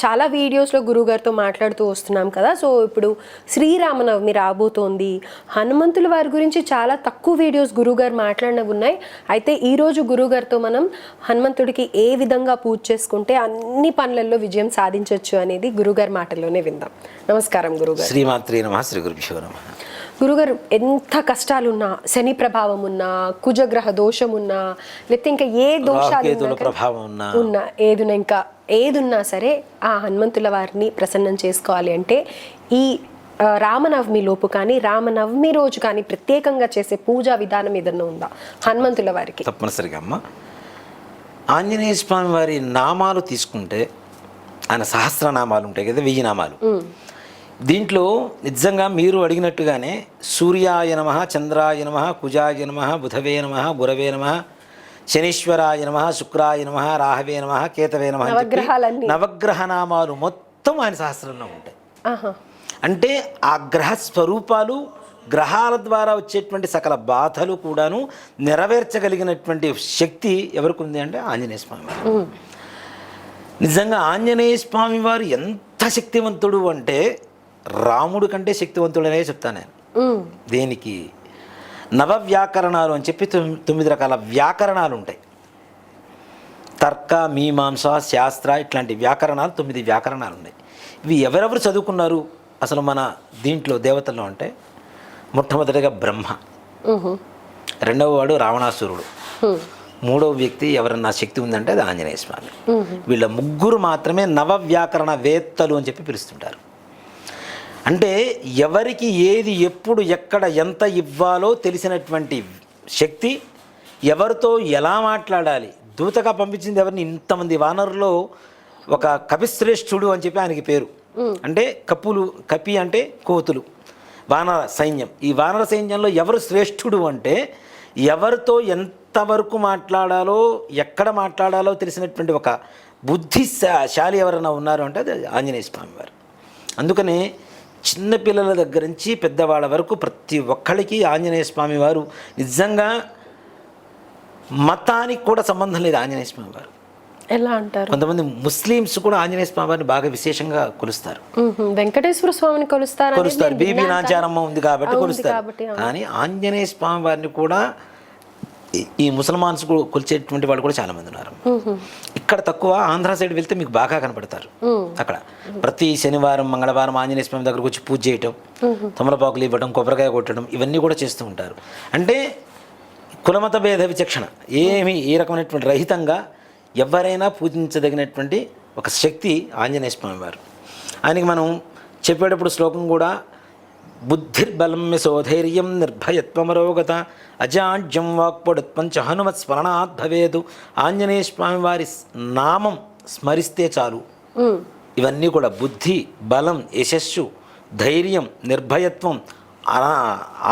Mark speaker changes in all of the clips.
Speaker 1: చాలా వీడియోస్లో గురుగారితో మాట్లాడుతూ వస్తున్నాం కదా. సో ఇప్పుడు శ్రీరామనవమి రాబోతోంది. హనుమంతుల వారి గురించి చాలా తక్కువ వీడియోస్ గురుగారు మాట్లాడినవి ఉన్నాయి. అయితే ఈరోజు గురుగారితో మనం హనుమంతుడికి ఏ విధంగా పూజ చేసుకుంటే అన్ని పనులలో విజయం సాధించవచ్చు అనేది గురుగారి మాటల్లోనే విందాం. నమస్కారం గురుగారు
Speaker 2: శ్రీమాత్రి నమ శ్రీ గురుభ్యో నమ.
Speaker 1: గురుగారు ఎంత కష్టాలున్నా శని ప్రభావం ఉన్నా కుజగ్రహ దోషం ఉన్నా లేకపోతే ఇంకా ఏ దోషాలు
Speaker 2: ప్రభావం ఉన్నా
Speaker 1: ఉన్నా ఏదున్నా ఇంకా ఏదున్నా సరే ఆ హనుమంతుల వారిని ప్రసన్నం చేసుకోవాలి అంటే ఈ రామనవమి లోపు కానీ రామనవమి రోజు కానీ ప్రత్యేకంగా చేసే పూజా విధానం ఏదన్నా ఉందా? హనుమంతుల వారికి.
Speaker 2: తప్పనిసరిగా అమ్మ. ఆంజనేయ స్వామి వారి నామాలు తీసుకుంటే ఆయన సహస్రనామాలు ఉంటాయి కదా వెయ్యి నామాలు. దీంట్లో నిజంగా మీరు అడిగినట్టుగానే సూర్యాయ నమ చంద్రాయ నమ కుజాయ నమ బుధవే నమ గురవే నమ శనీశ్వరాయ నమ శుక్రాయ నమ రాహవే నమ కేతవే నమ. నవగ్రహ నామాలు మొత్తం ఆయన సహస్రంలో ఉంటాయి. అంటే ఆ గ్రహ స్వరూపాలు గ్రహాల ద్వారా వచ్చేటువంటి సకల బాధలు కూడాను నెరవేర్చగలిగినటువంటి శక్తి ఎవరికి ఉంది అంటే ఆంజనేయ స్వామి వారు నిజంగా ఆంజనేయ స్వామి వారు ఎంత శక్తివంతుడు అంటే రాముడు కంటే శక్తివంతుడనే చెప్తాను నేను. దేనికి? నవ వ్యాకరణాలు అని చెప్పి తొమ్- తొమ్మిది రకాల వ్యాకరణాలు ఉంటాయి. తర్క మీమాంస శాస్త్ర ఇట్లాంటి వ్యాకరణాలు తొమ్మిది వ్యాకరణాలు ఉన్నాయి. ఇవి ఎవరెవరు చదువుకున్నారు? అసలు మన దీంట్లో దేవతల్లో అంటే మొట్టమొదటిగా బ్రహ్మ. రెండవ వాడు రావణాసురుడు. మూడవ వ్యక్తి ఎవరన్నా శక్తి ఉందంటే అది ఆంజనేయ స్వామి. వీళ్ళ ముగ్గురు మాత్రమే నవ వ్యాకరణ వేత్తలు అని చెప్పి పిలుస్తుంటారు. అంటే ఎవరికి ఏది ఎప్పుడు ఎక్కడ ఎంత ఇవ్వాలో తెలిసినటువంటి శక్తి ఎవరితో ఎలా మాట్లాడాలి? దూతగా పంపించింది ఎవరిని? ఇంతమంది వానరులో ఒక కపిశ్రేష్ఠుడు అని చెప్పి ఆయనకి పేరు. అంటే కపులు కపి అంటే కోతులు వానర సైన్యం. ఈ వానర సైన్యంలో ఎవరు శ్రేష్ఠుడు అంటే ఎవరితో ఎంతవరకు మాట్లాడాలో ఎక్కడ మాట్లాడాలో తెలిసినటువంటి ఒక బుద్ధిశాలి ఎవరైనా ఉన్నారు అంటే అది ఆంజనేయ స్వామి వారు. అందుకనే చిన్నపిల్లల దగ్గర నుంచి పెద్దవాళ్ళ వరకు ప్రతి ఒక్కరికి ఆంజనేయ స్వామి వారు నిజంగా మతానికి కూడా సంబంధం లేదు ఆంజనేయ స్వామి వారు.
Speaker 1: ఎలా అంటారు?
Speaker 2: కొంతమంది ముస్లిమ్స్ కూడా ఆంజనేయ స్వామి వారిని బాగా విశేషంగా కొలుస్తారు.
Speaker 1: వెంకటేశ్వర స్వామిని కొలుస్తారా
Speaker 2: కొలుస్తారు. బీబీ నాచారమ్మ ఉంది కాబట్టి కొలుస్తారు. కానీ ఆంజనేయ స్వామి వారిని కూడా ఈ- ముసల్మాన్స్ కొలిచేటువంటి వాళ్ళు కూడా చాలా మంది ఉన్నారు. ఇక్కడ తక్కువ ఆంధ్ర సైడ్ వెళ్తే మీకు బాగా కనపడతారు. అక్కడ ప్రతి శనివారం మంగళవారం ఆంజనేయ స్వామి దగ్గరకు వచ్చి పూజ చేయటం తమలపాకులు ఇవ్వడం కొబ్బరికాయ కొట్టడం ఇవన్నీ కూడా చేస్తూ ఉంటారు. అంటే కులమత భేద విచక్షణ ఏమి ఏ రకమైనటువంటి రహితంగా ఎవరైనా పూజించదగినటువంటి ఒక శక్తి ఆంజనేయ స్వామి వారు ఆయనకి మనం చెప్పేటప్పుడు శ్లోకం కూడా బుద్ధిర్బలం యశోధైర్యం నిర్భయత్వమరోగత. అజాడ్యం వాక్పడుత్పంచ హనుమత్ స్మరణాత్ భవేదు. ఆంజనేయ స్వామి వారి నామం స్మరిస్తే చాలు. ఇవన్నీ కూడా బుద్ధి బలం యశస్సు ధైర్యం నిర్భయత్వం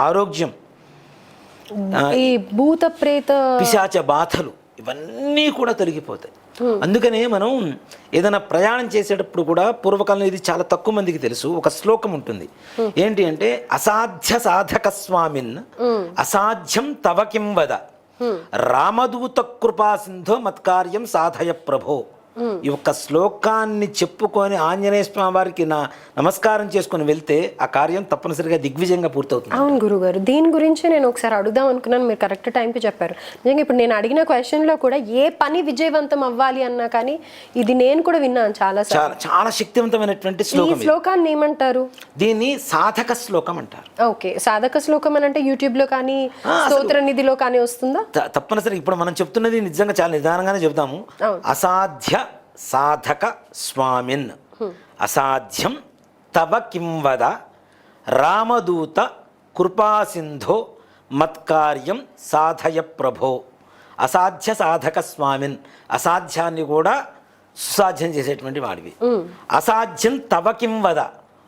Speaker 2: ఆరోగ్యం.
Speaker 1: ఈ భూత ప్రేత
Speaker 2: పిశాచ బాధలు ఇవన్నీ కూడా తొలగిపోతాయి. అందుకనే మనం ఏదైనా ప్రయాణం చేసేటప్పుడు కూడా పూర్వకాలంలో ఇది చాలా తక్కువ మందికి తెలుసు. ఒక శ్లోకం ఉంటుంది. ఏంటి అంటే అసాధ్య సాధక స్వామిన్ అసాధ్యం తవ కిం వద. రామదూత కృపా సింధో మత్కార్యం సాధయ ప్రభో. ఈ ఒక్క శ్లోకాన్ని చెప్పుకొని ఆంజనేయ స్వామి వారికి నా నమస్కారం చేసుకొని వెళ్తే ఆ కార్యం తప్పనిసరిగా దిగ్విజయంగా పూర్తవుతుంది.
Speaker 1: అవును గురుగారు దీని గురించి నేను ఒకసారి అడుగుదాం అనుకున్నాను మీరు కరెక్ట్ టైంకి చెప్పారు. నిజంగా ఇప్పుడు నేను అడిగిన క్వశ్చన్లో కూడా ఏ పని విజయవంతం అవ్వాలి అన్నా కానీ ఇది నేను కూడా విన్నాను చాలా
Speaker 2: చాలా చాలా శక్తివంతమైనటువంటి శ్లోకం.
Speaker 1: శ్లోకాన్ని ఏమంటారు?
Speaker 2: దీన్ని సాధక శ్లోకం అంటారు.
Speaker 1: ఓకే సాధక శ్లోకం అని అంటే యూట్యూబ్లో కానీ స్తోత్ర నిధిలో కానీ వస్తుందా?
Speaker 2: తప్పనిసరి ఇప్పుడు మనం చెప్తున్నది నిజంగా చాలా నిదానంగానే చెప్తాము
Speaker 1: అవును.
Speaker 2: అసాధ్య సాధక స్వామిన్. అసాధ్యం. తవ కిం వద? రామదూత కృపాసింధో మత్కార్యం సాధయ ప్రభో. అసాధ్య సాధక స్వామిన్. అసాధ్యాన్ని కూడా సుసాధ్యం చేసేటువంటి వాడివి. అసాధ్యం తవ కిం వద?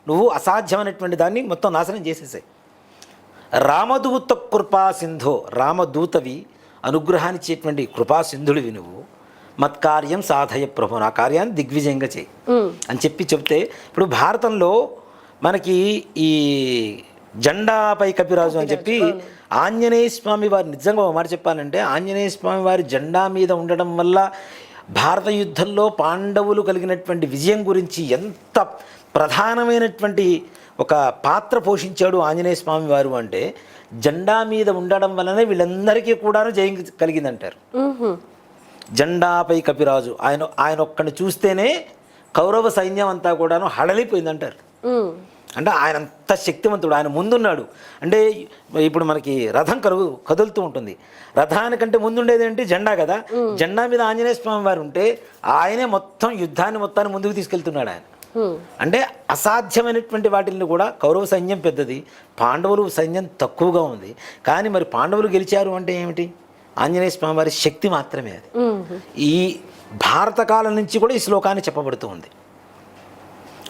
Speaker 2: నువ్వు అసాధ్యమైనటువంటి దాన్ని మొత్తం నాశనం చేసేసాయి. రామదూత కృపా సింధో రామదూతవి అనుగ్రహాన్నిచ్చేటువంటి కృపా సింధుడివి నువ్వు. మత్కార్యం సాధయ ప్రభు నా కార్యాన్ని దిగ్విజయంగా చేయి. అని చెప్పి చెప్తే ఇప్పుడు భారతంలో మనకి ఈ జెండాపై కపిరాజు అని చెప్పి ఆంజనేయ స్వామి వారి నిజంగా ఒక మాట చెప్పాలంటే ఆంజనేయ స్వామి వారి జెండా మీద ఉండడం వల్ల భారత యుద్ధంలో పాండవులు కలిగినటువంటి విజయం గురించి ఎంత ప్రధానమైనటువంటి ఒక పాత్ర పోషించాడు ఆంజనేయ స్వామి వారు అంటే జెండా మీద ఉండడం వలనే వీళ్ళందరికీ కూడా జయం కలిగిందంటారు. జెండాపై కపిరాజు. ఆయన ఆయన ఒక్కడిని చూస్తేనే కౌరవ సైన్యం అంతా కూడాను హడలిపోయిందంటారు.
Speaker 1: మ్మ్.
Speaker 2: అంటే ఆయన అంత శక్తివంతుడు ఆయన ముందున్నాడు. అంటే ఇప్పుడు మనకి రథం కరువు కదులుతూ ఉంటుంది. రథానికంటే ముందుండేది ఏంటి? జెండా కదా. జెండా మీద ఆంజనేయ స్వామి వారు ఉంటే ఆయనే మొత్తం యుద్ధాన్ని మొత్తాన్ని ముందుకు తీసుకెళ్తున్నాడు ఆయన. అంటే అసాధ్యమైనటువంటి వాటిని కూడా కౌరవ సైన్యం పెద్దది. పాండవులు సైన్యం తక్కువగా ఉంది. కానీ మరి పాండవులు గెలిచారు అంటే ఏమిటి? ఆంజనేయ స్వామి వారి శక్తి మాత్రమే అది. ఈ భారత కాలం నుంచి కూడా ఈ శ్లోకాన్ని చెప్పబడుతూ ఉంది.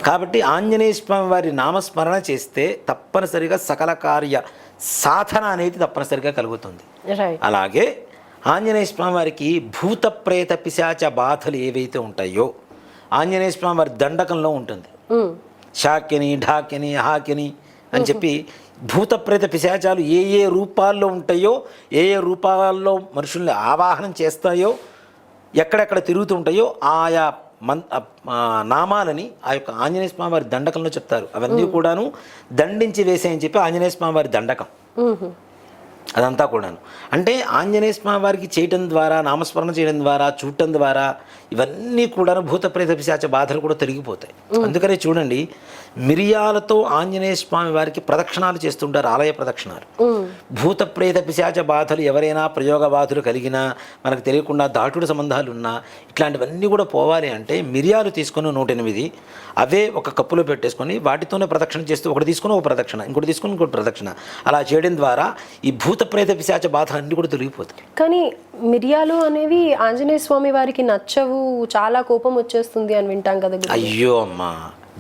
Speaker 2: కాబట్టి ఆంజనేయ స్వామి వారి నామస్మరణ చేస్తే తప్పనిసరిగా సకల కార్య సాధన అనేది తప్పనిసరిగా కలుగుతుంది. అలాగే ఆంజనేయ స్వామి వారికి భూత ప్రేత పిశాచ బాధలు ఏవైతే ఉంటాయో ఆంజనేయ స్వామి వారి దండకంలో ఉంటుంది.
Speaker 1: మ్మ్.
Speaker 2: శాక్యని ఢాక్యని హాక్యని అని చెప్పి భూత ప్రేత పిశాచాలు ఏ ఏ రూపాల్లో ఉంటాయో ఏ ఏ రూపాల్లో మనుషుల్ని ఆవాహనం చేస్తాయో ఎక్కడెక్కడ తిరుగుతూ ఉంటాయో ఆయా మన్ నామాలని ఆ యొక్క ఆంజనేయ స్వామి వారి దండకంలో చెప్తారు. అవన్నీ కూడాను దండించి వేసేయని చెప్పి ఆంజనేయ స్వామి వారి దండకం. అదంతా కూడాను. అంటే ఆంజనేయ స్వామి వారికి చేయటం ద్వారా నామస్మరణ చేయడం ద్వారా చూడటం ద్వారా ఇవన్నీ కూడా భూత ప్రేత పిశాచ బాధలు కూడా తొలగిపోతాయి. అందుకనే చూడండి మిరియాలతో ఆంజనేయ స్వామి వారికి ప్రదక్షిణాలు చేస్తుంటారు ఆలయ ప్రదక్షిణాలు. భూత ప్రేత పిశాచ బాధలు ఎవరైనా ప్రయోగ బాధలు కలిగినా మనకు తెలియకుండా దాటుడు సంబంధాలు ఉన్నా ఇట్లాంటివన్నీ కూడా పోవాలి అంటే మిరియాలు తీసుకొని నూట ఎనిమిది అవే ఒక కప్పులో పెట్టేసుకొని వాటితోనే ప్రదక్షిణ చేస్తూ ఒకటి తీసుకొని ఒక ప్రదక్షిణ ఇంకోటి తీసుకొని ఇంకోటి ప్రదక్షిణ. అలా చేయడం ద్వారా ఈ భూత ప్రేత పిశాచ బాధలు అన్నీ కూడా తొలగిపోతాయి.
Speaker 1: కానీ మిరియాలు అనేవి ఆంజనేయ స్వామి వారికి నచ్చవు చాలా కోపం వచ్చేస్తుంది అని వింటాం కదా.
Speaker 2: అయ్యో అమ్మా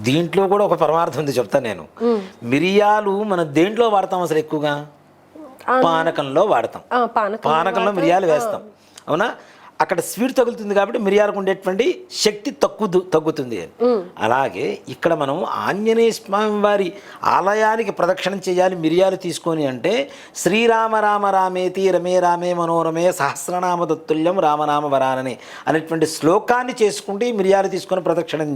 Speaker 2: దీంట్లో కూడా ఒక పరమార్థం ఉంది చెప్తాను నేను. మిరియాలు మనం దేంట్లో వాడతాం అసలు ఎక్కువగా? పానకంలో వాడతాం. పానకంలో మిరియాలు వేస్తాం. అవునా? అక్కడ స్వీట్ తగులుతుంది కాబట్టి మిరియాలకు ఉండేటువంటి శక్తి తగ్గు తగ్గుతుంది అలాగే ఇక్కడ మనం ఆంజనేయ స్వామి వారి ఆలయానికి ప్రదక్షిణం చేయాలి మిరియాలు తీసుకొని అంటే శ్రీరామ రామ రామేతి రమే రామే మనోరమే సహస్రనామ దత్తుల్యం రామనామ వరానని అనేటువంటి శ్లోకాన్ని చేసుకుంటే మిరియాలు తీసుకొని ప్రదక్షిణం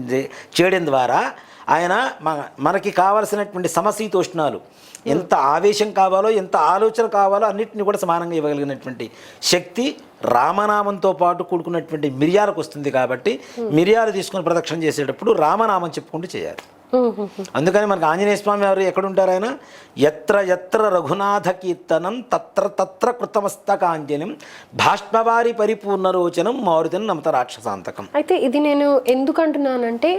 Speaker 2: చేయడం ద్వారా ఆయన మన- మనకి కావలసినటువంటి సమశీతోష్ణాలు ఎంత ఆవేశం కావాలో ఎంత ఆలోచన కావాలో అన్నిటిని కూడా సమానంగా ఇవ్వగలిగినటువంటి శక్తి రామనామంతో పాటు కూడుకున్నటువంటి మిరియాలకు వస్తుంది కాబట్టి మిరియాలు తీసుకొని ప్రదక్షిణ చేసేటప్పుడు రామనామం చెప్పుకుంటూ చేయాలి. అందుకని మనకు ఆంజనేయ స్వామి ఎవరు ఎక్కడుంటారు ఆయన? ఎత్ర ఎత్ర రఘునాథ కీర్తనం తత్ర తత్ర కృతమస్తకాంజలిం భాష్మవారి పరిపూర్ణ రోచనం మారుతిని నమత రాక్షసాంతకం.
Speaker 1: అయితే ఇది నేను ఎందుకు అంటున్నానంటే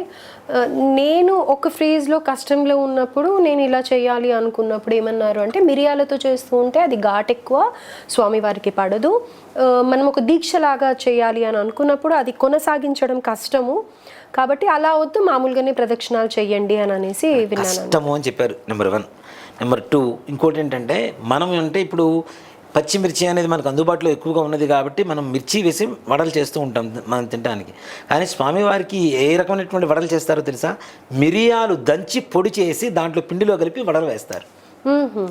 Speaker 1: నేను ఒక ఫ్రేజ్లో కష్టంలో ఉన్నప్పుడు నేను ఇలా చేయాలి అనుకున్నప్పుడు ఏమన్నారు అంటే మిరియాలతో చేస్తూ ఉంటే అది ఘాట్ ఎక్కువ స్వామివారికి పడదు. మనం ఒక దీక్షలాగా చేయాలి అని అనుకున్నప్పుడు అది కొనసాగించడం కష్టము. కాబట్టి అలా వద్దు మామూలుగానే ప్రదక్షిణాలు చెయ్యండి అని అనేసి విన్నాను.
Speaker 2: అని చెప్పారు నెంబర్ వన్ నెంబర్ టూ ఇంకోటి ఏంటంటే మనం అంటే ఇప్పుడు పచ్చిమిర్చి అనేది మనకు అందుబాటులో ఎక్కువగా ఉన్నది కాబట్టి మనం మిర్చి వేసి వడలు చేస్తూ ఉంటాం మనం తినడానికి. కానీ స్వామివారికి ఏ రకమైనటువంటి వడలు చేస్తారో తెలుసా? మిరియాలు దంచి పొడి చేసి దాంట్లో పిండిలో కలిపి వడలు వేస్తారు.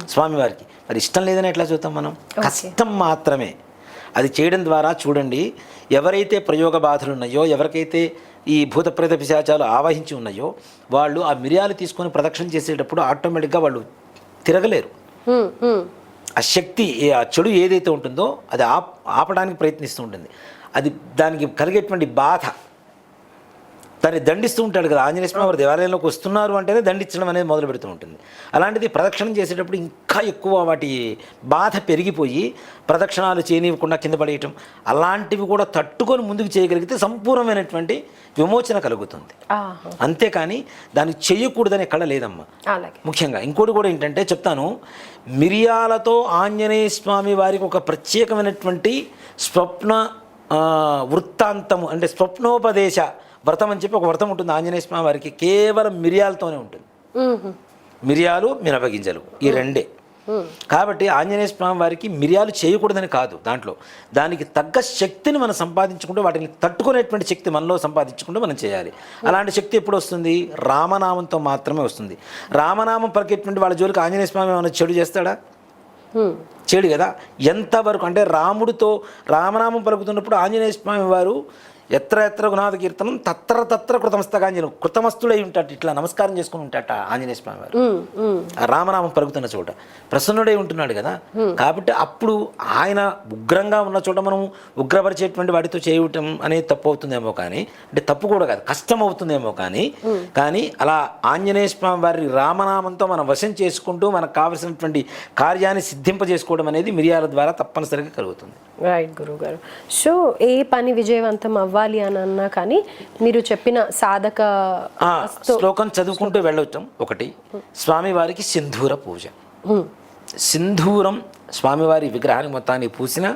Speaker 2: స్వామివారికి మరి ఇష్టం లేదని ఎట్లా చూద్దాం మనం? కష్టం మాత్రమే. అది చేయడం ద్వారా చూడండి ఎవరైతే ప్రయోగ బాధలు ఉన్నాయో ఎవరికైతే ఈ భూత ప్రేత పిశాచాలు ఆవహించి ఉన్నాయో వాళ్ళు ఆ మిరియాలు తీసుకొని ప్రదక్షిణ చేసేటప్పుడు ఆటోమేటిక్గా వాళ్ళు తిరగలేరు. ఆ శక్తి ఆ చెడు ఏదైతే ఉంటుందో అది ఆప్ ఆపడానికి ప్రయత్నిస్తూ ఉంటుంది. అది దానికి కలిగేటువంటి బాధ. దాన్ని దండిస్తూ ఉంటాడు కదా. ఆంజనేయ స్వామి వారు దేవాలయంలోకి వస్తున్నారు అంటేనే దండించడం అనేది మొదలు పెడుతూ ఉంటుంది. అలాంటిది ప్రదక్షిణం చేసేటప్పుడు ఇంకా ఎక్కువ వాటి బాధ పెరిగిపోయి ప్రదక్షిణాలు చేయనివ్వకుండా కింద పడేయటం అలాంటివి కూడా తట్టుకొని ముందుకు చేయగలిగితే సంపూర్ణమైనటువంటి విమోచన కలుగుతుంది. అంతేకాని దానికి చేయకూడదని ఎక్కడ లేదమ్మా. ముఖ్యంగా ఇంకోటి కూడా ఏంటంటే చెప్తాను మిరియాలతో ఆంజనేయ స్వామి వారికి ఒక ప్రత్యేకమైనటువంటి స్వప్న వృత్తాంతము అంటే స్వప్నోపదేశ వ్రతం అని చెప్పి ఒక వ్రతం ఉంటుంది ఆంజనేయ స్వామి వారికి. కేవలం మిరియాలతోనే ఉంటుంది. మిరియాలు మినపగింజలు ఈ రెండే. కాబట్టి ఆంజనేయ స్వామి వారికి మిరియాలు చేయకూడదని కాదు దాంట్లో. దానికి తగ్గ శక్తిని మనం సంపాదించుకుంటూ వాటిని తట్టుకునేటువంటి శక్తి మనలో సంపాదించుకుంటూ మనం చేయాలి. అలాంటి శక్తి ఎప్పుడు వస్తుంది? రామనామంతో మాత్రమే వస్తుంది. రామనామం పలికేటువంటి వాళ్ళ జోలికి ఆంజనేయ స్వామి ఏమైనా చెడు చేస్తాడా? చేయడు కదా? ఎంతవరకు? అంటే రాముడితో రామనామం పలుకుతున్నప్పుడు ఆంజనేయ స్వామి వారు ఎత్ర ఎత్ర గుణాద కీర్తనం తత్ర తత్ర కృతమస్తకాంజనం. కృతమస్తుడై ఉంటాడు ఇట్లా నమస్కారం చేసుకుని ఉంటాట ఆంజనేయ స్వామి వారు. రామనామం పలుకుతున్న చోట. ప్రసన్నుడై ఉంటున్నాడు కదా. కాబట్టి అప్పుడు ఆయన ఉగ్రంగా ఉన్న చోట మనం ఉగ్రపరిచేటువంటి వాటితో చేయటం అనేది తప్పు అవుతుందేమో కానీ అంటే తప్పు కూడా కాదు కష్టం అవుతుందేమో కానీ కానీ అలా ఆంజనేయ స్వామి వారి రామనామంతో మనం వశం చేసుకుంటూ మనకు కావలసినటువంటి కార్యాన్ని సిద్ధింపజేసుకోవడం అనేది మిరియాల ద్వారా తప్పనిసరిగా కలుగుతుంది.
Speaker 1: రైట్ గురువు గారు సో ఏ పని విజయవంతం అవ్వాలి అని అన్నా కానీ మీరు చెప్పిన సాధక
Speaker 2: శ్లోకం చదువుకుంటూ వెళ్ళటం ఒకటి స్వామివారికి సింధూర పూజ. సింధూరం స్వామివారి విగ్రహాన్ని మొత్తాన్ని పూసిన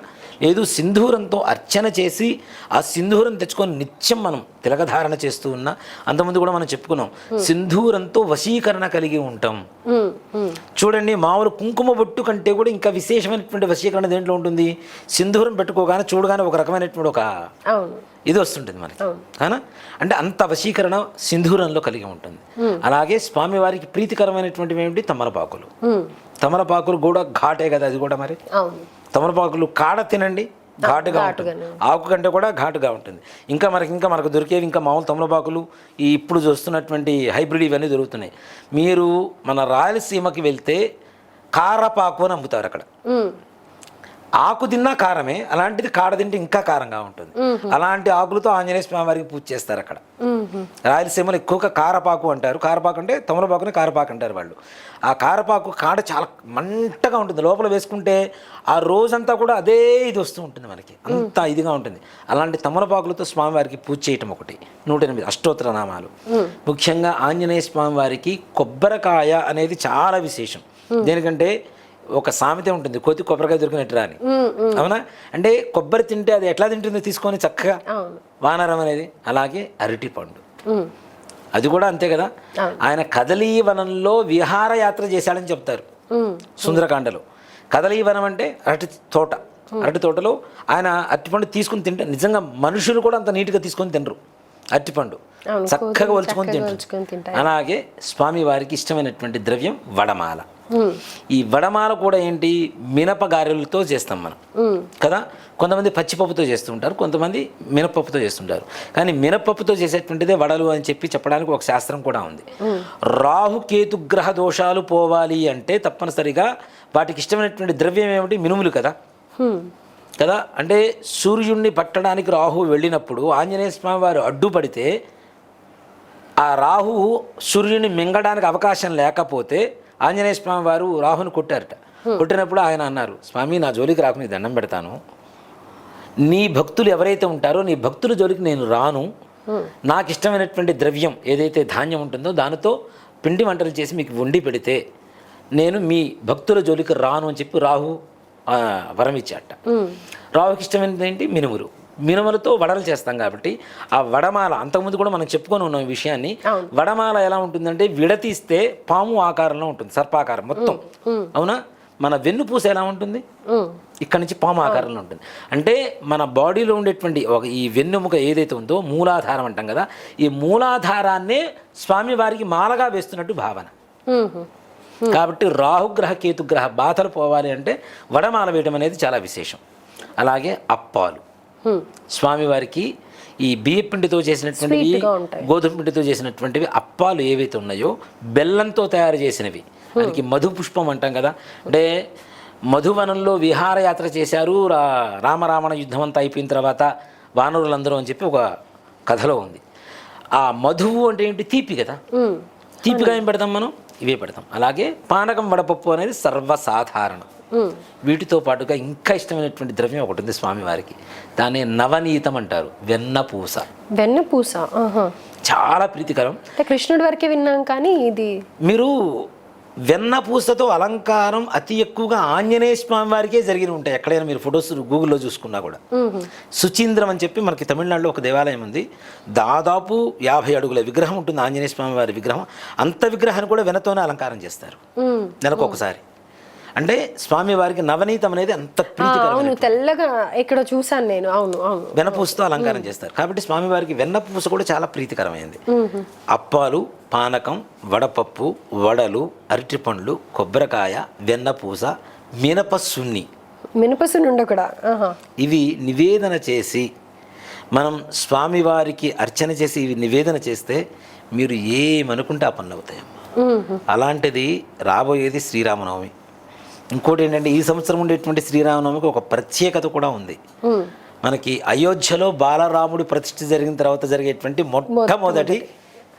Speaker 2: లేదు సింధూరంతో అర్చన చేసి ఆ సింధూరం తెచ్చుకొని నిత్యం మనం తిలకధారణ చేస్తూ ఉన్నా అంతకుముందు కూడా మనం చెప్పుకున్నాం సింధూరంతో వశీకరణ కలిగి ఉంటాం. చూడండి మామూలు కుంకుమ బొట్టు కంటే కూడా ఇంకా విశేషమైనటువంటి వశీకరణ దేంట్లో ఉంటుంది? సింధూరం పెట్టుకోగానే చూడగానే ఒక రకమైనటువంటి ఒక ఇది వస్తుంటుంది మనకి. కానా అంటే అంత వశీకరణ సింధూరంలో కలిగి ఉంటుంది. అలాగే స్వామివారికి ప్రీతికరమైనటువంటివి ఏమిటి? తమలపాకులు తమలపాకులు కూడా ఘాటే కదా అది కూడా మరి?
Speaker 1: అవును.
Speaker 2: తమలపాకులు కాడ తినండి ఘాటుగా ఉంటుంది. ఆకు కంటే కూడా ఘాటుగా ఉంటుంది. ఇంకా మనకి ఇంకా మనకు దొరికేవి ఇంకా మామూలు తమలపాకులు ఈ ఇప్పుడు చూస్తున్నటువంటి హైబ్రిడ్ ఇవన్నీ దొరుకుతున్నాయి. మీరు మన రాయలసీమకి వెళ్తే కారపాకు అని అమ్ముతారు అక్కడ. ఆకు తిన్నా కారమే అలాంటిది కాడ తింటే ఇంకా కారంగా ఉంటుంది. అలాంటి ఆకులతో ఆంజనేయ స్వామి వారికి పూజ చేస్తారు అక్కడ. రాయలసీమలో ఎక్కువగా కారపాకు అంటారు. కారపాకు అంటే తమలపాకుని కారపాకు అంటారు వాళ్ళు. ఆ కారపాకు కాడ చాలా మంటగా ఉంటుంది. లోపల వేసుకుంటే ఆ రోజంతా కూడా అదే ఇది వస్తూ ఉంటుంది మనకి. అంత ఇదిగా ఉంటుంది. అలాంటి తమలపాకులతో స్వామివారికి పూజ చేయటం ఒకటి. నూట ఎనిమిది అష్టోత్తర నామాలు ముఖ్యంగా ఆంజనేయ స్వామి వారికి కొబ్బరికాయ అనేది చాలా విశేషం. దేనికంటే ఒక సామెత ఉంటుంది కోతి కొబ్బరికాయ దొరికినట్టు రాని. అవునా? అంటే కొబ్బరి తింటే అది ఎట్లా తింటుందో తీసుకొని చక్కగా వానరం అనేది? అలాగే అరటి పండు. అది కూడా అంతే కదా? ఆయన కదలీవనంలో విహారయాత్ర చేశాడని చెప్తారు. సుందరకాండలో. కదలీవనం అంటే అరటి తోట. అరటి తోటలో ఆయన అరటిపండు తీసుకుని తింటే నిజంగా మనుషులు కూడా అంత నీట్గా తీసుకొని తినరు. అరటిపండు చక్కగా ఒలుచుకొని తింటారు. అలాగే స్వామి వారికి ఇష్టమైనటువంటి ద్రవ్యం వడమాల. ఈ వడమాల కూడా ఏంటి? మినప గారెలతో చేస్తాం మనం. కదా? కొంతమంది పచ్చిపప్పుతో చేస్తుంటారు కొంతమంది మినపప్పుతో చేస్తుంటారు. కానీ మినపప్పుతో చేసేటువంటిదే వడలు అని చెప్పి చెప్పడానికి ఒక శాస్త్రం కూడా ఉంది. రాహు కేతు గ్రహ దోషాలు పోవాలి అంటే తప్పనిసరిగా వాటికి ఇష్టమైనటువంటి ద్రవ్యం ఏమిటి? మినుములు కదా. కదా? అంటే సూర్యుడిని పట్టడానికి రాహు వెళ్ళినప్పుడు ఆంజనేయ స్వామి వారు అడ్డుపడితే ఆ రాహు సూర్యుని మింగడానికి అవకాశం లేకపోతే ఆంజనేయ స్వామి వారు రాహుని కొట్టారట. కొట్టినప్పుడు ఆయన అన్నారు స్వామి నా జోలికి రాకు నీ దండం పెడతాను. నీ భక్తులు ఎవరైతే ఉంటారో నీ భక్తుల జోలికి నేను రాను. నాకు ఇష్టమైనటువంటి ద్రవ్యం ఏదైతే ధాన్యం ఉంటుందో దానితో పిండి వంటలు చేసి మీకు వండి పెడితే నేను మీ భక్తుల జోలికి రాను అని చెప్పి రాహు వరం ఇచ్చాట రావుకి ఇష్టమైనది ఏంటి? మినుములు. మినుములతో వడలు చేస్తాం కాబట్టి ఆ వడమాల అంతకుముందు కూడా మనం చెప్పుకొని ఉన్నాం ఈ విషయాన్ని. వడమాల ఎలా ఉంటుందంటే విడతీస్తే పాము ఆకారంలో ఉంటుంది సర్పాకారం మొత్తం. అవునా? మన వెన్నుపూస ఎలా ఉంటుంది? ఇక్కడ నుంచి పాము ఆకారంలో ఉంటుంది. అంటే మన బాడీలో ఉండేటువంటి ఒక ఈ వెన్నుముక ఏదైతే ఉందో మూలాధారం అంటాం కదా ఈ మూలాధారాన్నే స్వామివారికి మాలగా వేస్తున్నట్టు భావన. కాబట్టి రాహుగ్రహ కేతుగ్రహ బాధలు పోవాలి అంటే వడమాల వేయడం అనేది చాలా విశేషం. అలాగే అప్పాలు. స్వామివారికి ఈ బియ్య పిండితో చేసినటువంటివి. గోధుమ పిండితో చేసినటువంటివి అప్పాలు ఏవైతే ఉన్నాయో బెల్లంతో తయారు చేసినవి. దానికి మధు పుష్పం అంటాం కదా. అంటే మధువనంలో విహారయాత్ర చేశారు రా రామరావణ యుద్ధం అంతా అయిపోయిన తర్వాత వానరులందరూ అని చెప్పి ఒక కథలో ఉంది. ఆ మధువు అంటే ఏంటి? తీపి కదా. తీపిగా ఏం పెడతాం మనం? ఇవే పెడతాం. అలాగే పానకం వడపప్పు అనేది సర్వసాధారణం. వీటితో పాటుగా ఇంకా ఇష్టమైనటువంటి ద్రవ్యం ఒకటి ఉంది స్వామివారికి. దాన్ని నవనీతం అంటారు. వెన్నపూస
Speaker 1: వెన్నపూస.
Speaker 2: చాలా ప్రీతికరం.
Speaker 1: కృష్ణుడి వరకే విన్నాం కానీ ఇది
Speaker 2: మీరు వెన్నపూసతో అలంకారం అతి ఎక్కువగా ఆంజనేయ స్వామి వారికే జరిగి ఉంటాయి. ఎక్కడైనా మీరు ఫొటోస్ గూగుల్లో చూసుకున్నా కూడా. సుచీంద్రం అని చెప్పి మనకి తమిళనాడులో ఒక దేవాలయం ఉంది. దాదాపు యాభై అడుగుల విగ్రహం ఉంటుంది ఆంజనేయ స్వామి వారి విగ్రహం. అంత విగ్రహాన్ని కూడా వెనతోనే అలంకారం చేస్తారు. నెలకు ఒకసారి. అంటే స్వామి వారికి నవనీతం అనేది అంత ప్రీతికరమైన
Speaker 1: అవును తెల్లగా ఇక్కడ చూసాను నేను. అవును అవును.
Speaker 2: వెన్నపూసతో అలంకారం చేస్తారు. కాబట్టి స్వామివారికి వెన్నపూస కూడా చాలా ప్రీతికరమైంది. అప్పాలు పానకం వడపప్పు వడలు అరటిపండ్లు కొబ్బరికాయ వెన్నపూస మినప సున్ని
Speaker 1: మినపసునుండ కూడా.
Speaker 2: ఇవి నివేదన చేసి మనం స్వామివారికి అర్చన చేసి ఇవి నివేదన చేస్తే మీరు ఏమనుకుంటే ఆ పనులు అవుతాయమ్మా. అలాంటిది రాబోయేది శ్రీరామనవమి. ఇంకోటి ఏంటంటే ఈ సంవత్సరం ఉండేటువంటి శ్రీరామనవమికి ఒక ప్రత్యేకత కూడా ఉంది. మనకి అయోధ్యలో బాలరాముడి ప్రతిష్ఠ జరిగిన తర్వాత జరిగేటువంటి మొట్టమొదటి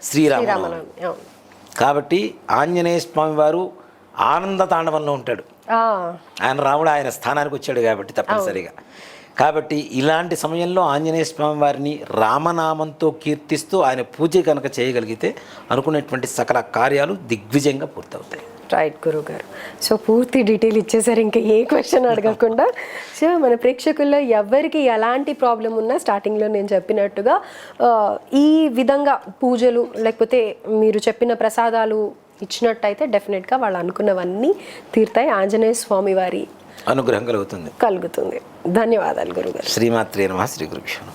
Speaker 2: శ్రీరామనవమి. కాబట్టి ఆంజనేయ స్వామి వారు ఆనంద తాండవంలో ఉంటాడు. ఆయన రాముడు ఆయన స్థానానికి వచ్చాడు కాబట్టి తప్పనిసరిగా. కాబట్టి ఇలాంటి సమయంలో ఆంజనేయ స్వామి వారిని రామనామంతో కీర్తిస్తూ ఆయన పూజ కనుక చేయగలిగితే అనుకున్నటువంటి సకల కార్యాలు దిగ్విజయంగా పూర్తవుతాయి.
Speaker 1: రైట్ గురువు గారు సో పూర్తి డీటెయిల్ ఇచ్చేసారు. ఇంకా ఏ క్వశ్చన్ అడగకుండా. సో మన ప్రేక్షకుల్లో ఎవరికి ఎలాంటి ప్రాబ్లం ఉన్నా స్టార్టింగ్లో నేను చెప్పినట్టుగా ఈ విధంగా పూజలు లేకపోతే మీరు చెప్పిన ప్రసాదాలు ఇచ్చినట్టయితే డెఫినెట్గా వాళ్ళు అనుకున్నవన్నీ తీరుతాయి. ఆంజనేయ స్వామి వారి
Speaker 2: అనుగ్రహం కలుగుతుంది.
Speaker 1: కలుగుతుంది. ధన్యవాదాలు గురుగారు.
Speaker 2: శ్రీమాత్రే నమ శ్రీ గురుభ్యో.